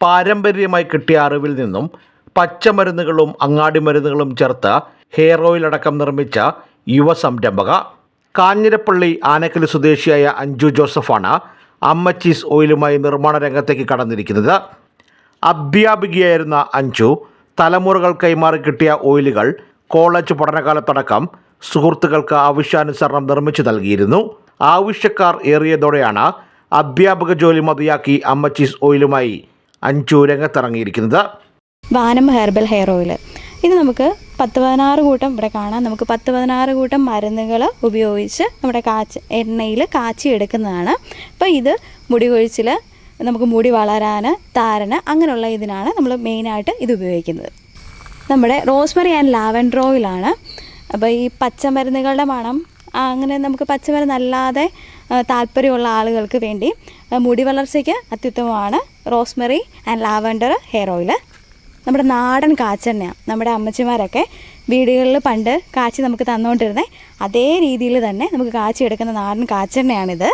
പാരമ്പര്യമായി കിട്ടിയ അറിവിൽ നിന്നും പച്ചമരുന്നുകളും അങ്ങാടി മരുന്നുകളും ചേർത്ത് ഹെയർ ഓയിൽ അടക്കം നിർമ്മിച്ച യുവ സംരംഭക കാഞ്ഞിരപ്പള്ളി ആനക്കൽ സ്വദേശിയായ അഞ്ജു ജോസഫാണ് അമ്മച്ചീസ് ഓയിലുമായി നിർമ്മാണ രംഗത്തേക്ക് കടന്നിരിക്കുന്നത്. അധ്യാപികയായിരുന്ന അഞ്ജു തലമുറകൾ കൈമാറി കിട്ടിയ ഓയിലുകൾ കോളേജ് പഠനകാലത്തടക്കം സുഹൃത്തുക്കൾക്ക് ആവശ്യാനുസരണം നിർമ്മിച്ചു നൽകിയിരുന്നു. ആവശ്യക്കാർ ഏറിയതോടെയാണ് അധ്യാപക ജോലി മതിയാക്കി അമ്മച്ചീസ് ഓയിലുമായി അഞ്ജു രംഗത്തിറങ്ങിയിരിക്കുന്നത് വാനം ഹെർബൽ ഹെയർ ഓയിൽ ഇത് നമുക്ക് പത്ത് പതിനാറ് കൂട്ടം ഇവിടെ കാണാം. നമുക്ക് പത്ത് പതിനാറ് കൂട്ടം മരുന്നുകൾ ഉപയോഗിച്ച് നമ്മുടെ കാച്ച് എണ്ണയിൽ കാച്ചി എടുക്കുന്നതാണ്. അപ്പോൾ ഇത് മുടി കൊഴിച്ചിൽ നമുക്ക് മുടി വളരാൻ താരന് അങ്ങനെയുള്ള ഇതിനാണ് നമ്മൾ മെയിനായിട്ട് ഇത് ഉപയോഗിക്കുന്നത്. നമ്മുടെ റോസ്മറി ആൻഡ് ലാവൻഡർ ഓയിലാണ്. അപ്പോൾ ഈ പച്ചമരുന്നുകളുടെ മണം അങ്ങനെ നമുക്ക് പച്ചമരുന്ന് അല്ലാതെ താല്പര്യമുള്ള ആളുകൾക്ക് വേണ്ടി മുടി വളർച്ചയ്ക്ക് അത്യുത്തമമാണ് rosemary and lavender hair oil നമ്മുടെ നാടൻ കാച്ചെണ്ണയാണ് നമ്മുടെ അമ്മച്ചിമാരൊക്കെ വീടുകളിൽ പണ്ട് കാച്ചി നമുക്ക് തന്നുകൊണ്ടിരുന്നത് അതേ രീതിയിൽ തന്നെ നമുക്ക് കാച്ചി എടുക്കുന്ന നാടൻ കാച്ചെണ്ണയാണിത്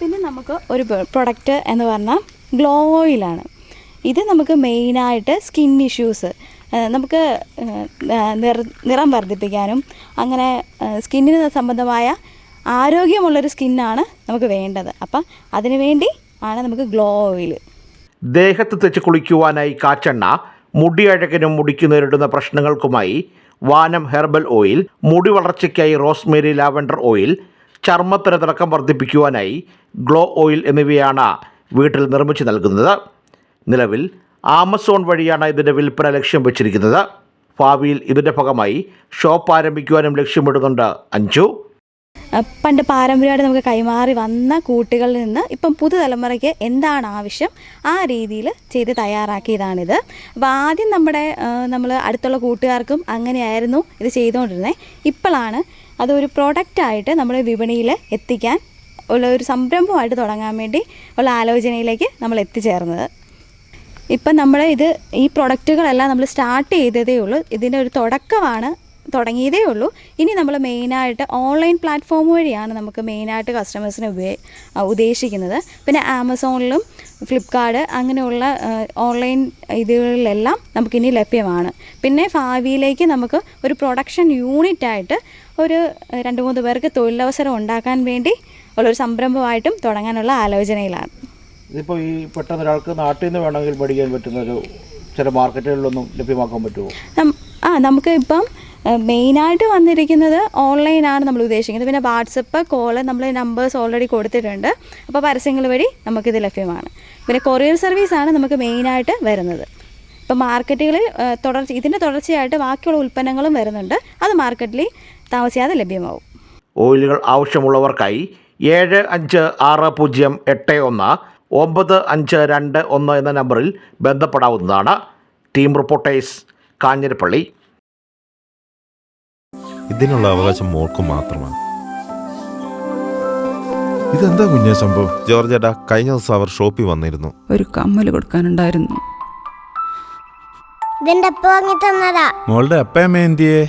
പിന്നെ നമുക്ക് ഒരു പ്രൊഡക്റ്റ് എന്ന് പറഞ്ഞാൽ ഗ്ലോ ഓയിലാണ് ഇത് നമുക്ക് മെയിനായിട്ട് സ്കിൻ ഇഷ്യൂസ് നമുക്ക് നിറ വർദ്ധിപ്പിക്കാനും അങ്ങനെ സ്കിന്നിന് സംബന്ധമായ ആരോഗ്യമുള്ളൊരു സ്കിന്നാണ് നമുക്ക് വേണ്ടത്. അപ്പം അതിനു വേണ്ടി ആണ് നമുക്ക് ഗ്ലോ ഓയിൽ ദേഹത്ത് തെച്ച് കുളിക്കുവാനായി കാച്ചെണ്ണ മുടി അഴകിനും മുടിക്ക് നേരിടുന്ന പ്രശ്നങ്ങൾക്കുമായി വാനം ഹെർബൽ ഓയിൽ മുടി വളർച്ചയ്ക്കായി റോസ്മേരി ലാവൻഡർ ഓയിൽ ചർമ്മത്തിന് തിളക്കം വർദ്ധിപ്പിക്കുവാനായി ഗ്ലോ ഓയിൽ എന്നിവയാണ് വീട്ടിൽ നിർമ്മിച്ചു നൽകുന്നത്. നിലവിൽ ആമസോൺ വഴിയാണ് ഇതിന്റെ വിൽപ്പന ലക്ഷ്യം വെച്ചിരിക്കുന്നത്. ഭാവിയിൽ ഇതിന്റെ ഭാഗമായി ഷോപ്പ് ആരംഭിക്കുവാനും ലക്ഷ്യമിടുന്നുണ്ട് അഞ്ചു പണ്ട് പാരമ്പര്യമായിട്ട് നമുക്ക് കൈമാറി വന്ന കൂട്ടുകളിൽ നിന്ന് ഇപ്പം പുതുതലമുറയ്ക്ക് എന്താണ് ആവശ്യം ആ രീതിയിൽ ചെയ്ത് തയ്യാറാക്കിയതാണിത്. അപ്പോൾ ആദ്യം നമ്മുടെ നമ്മൾ അടുത്തുള്ള കൂട്ടുകാർക്കും അങ്ങനെയായിരുന്നു ഇത് ചെയ്തുകൊണ്ടിരുന്നത് ഇപ്പോഴാണ് അതൊരു പ്രൊഡക്റ്റായിട്ട് നമ്മുടെ വിപണിയിൽ എത്തിക്കാൻ ഉള്ള ഒരു സംരംഭമായിട്ട് തുടങ്ങാൻ വേണ്ടി ഉള്ള ആലോചനയിലേക്ക് നമ്മൾ എത്തിച്ചേർന്നത്. ഇപ്പം നമ്മൾ ഇത് ഈ പ്രൊഡക്റ്റുകളെല്ലാം നമ്മൾ സ്റ്റാർട്ട് ചെയ്തതേ ഉള്ളൂ. ഇതിന്റെ ഒരു തുടക്കമാണ് തുടങ്ങിയതേ ഉള്ളൂ. ഇനി നമ്മൾ മെയിനായിട്ട് ഓൺലൈൻ പ്ലാറ്റ്ഫോം വഴിയാണ് നമുക്ക് മെയിനായിട്ട് കസ്റ്റമേഴ്സിനെ ഉപയോ ഉദ്ദേശിക്കുന്നത്. പിന്നെ ആമസോണിലും ഫ്ലിപ്കാർട്ട് അങ്ങനെയുള്ള ഓൺലൈൻ ഇതുകളിലെല്ലാം നമുക്കിനി ലഭ്യമാണ്. പിന്നെ ഭാവിയിലേക്ക് നമുക്ക് ഒരു പ്രൊഡക്ഷൻ യൂണിറ്റായിട്ട് ഒരു രണ്ട് മൂന്ന് പേർക്ക് തൊഴിലവസരം ഉണ്ടാക്കാൻ വേണ്ടി ഉള്ളൊരു സംരംഭമായിട്ടും തുടങ്ങാനുള്ള ആലോചനയിലാണ്. ഇതിപ്പോൾ ഈ പെട്ടെന്ന് ഒരാൾക്ക് നാട്ടിൽ നിന്ന് വേണമെങ്കിൽ മേടിക്കാൻ പറ്റുന്ന ഒരു ചില മാർക്കറ്റുകളിലൊന്നും ലഭ്യമാക്കാൻ പറ്റുമോ? ആ നമുക്ക് ഇപ്പം മെയിനായിട്ട് വന്നിരിക്കുന്നത് ഓൺലൈനാണ് നമ്മൾ ഉദ്ദേശിക്കുന്നത്. പിന്നെ വാട്സപ്പ് കോൾ നമ്മൾ നമ്പേഴ്സ് ഓൾറെഡി കൊടുത്തിട്ടുണ്ട്. അപ്പോൾ പരസ്യങ്ങൾ വഴി നമുക്കിത് ലഭ്യമാണ്. പിന്നെ കൊറിയർ സർവീസാണ് നമുക്ക് മെയിനായിട്ട് വരുന്നത്. ഇപ്പോൾ മാർക്കറ്റുകളിൽ തുടർച്ച ഇതിന്റെ തുടർച്ചയായിട്ട് ബാക്കിയുള്ള ഉൽപ്പന്നങ്ങളും വരുന്നുണ്ട്. അത് മാർക്കറ്റിൽ താമസിയാതെ ലഭ്യമാവും. ഓയിലുകൾ ആവശ്യമുള്ളവർക്കായി ഏഴ് അഞ്ച് ആറ് പൂജ്യം എട്ട് ഒന്ന് ഒമ്പത് അഞ്ച് രണ്ട് ഒന്ന് എന്ന നമ്പറിൽ ബന്ധപ്പെടാവുന്നതാണ്. Team reporters Kanjirappally. ഇതിനുള്ള അവകാശം മോൾക്ക് മാത്രമാണ്. ഇതെന്താ കുഞ്ഞ സംഭവം? ജോർജ് ഏട്ടാ കഴിഞ്ഞ ദിവസം അവർ ഷോപ്പിൽ വന്നിരുന്നു. ഒരു കമ്മൽ കൊടുക്കാനുണ്ടായിരുന്നു. ഇതിന്റെ അപ്പ വാങ്ങി തന്നതാ? മോളുടെ അപ്പയമ്മ എന്തിയേ?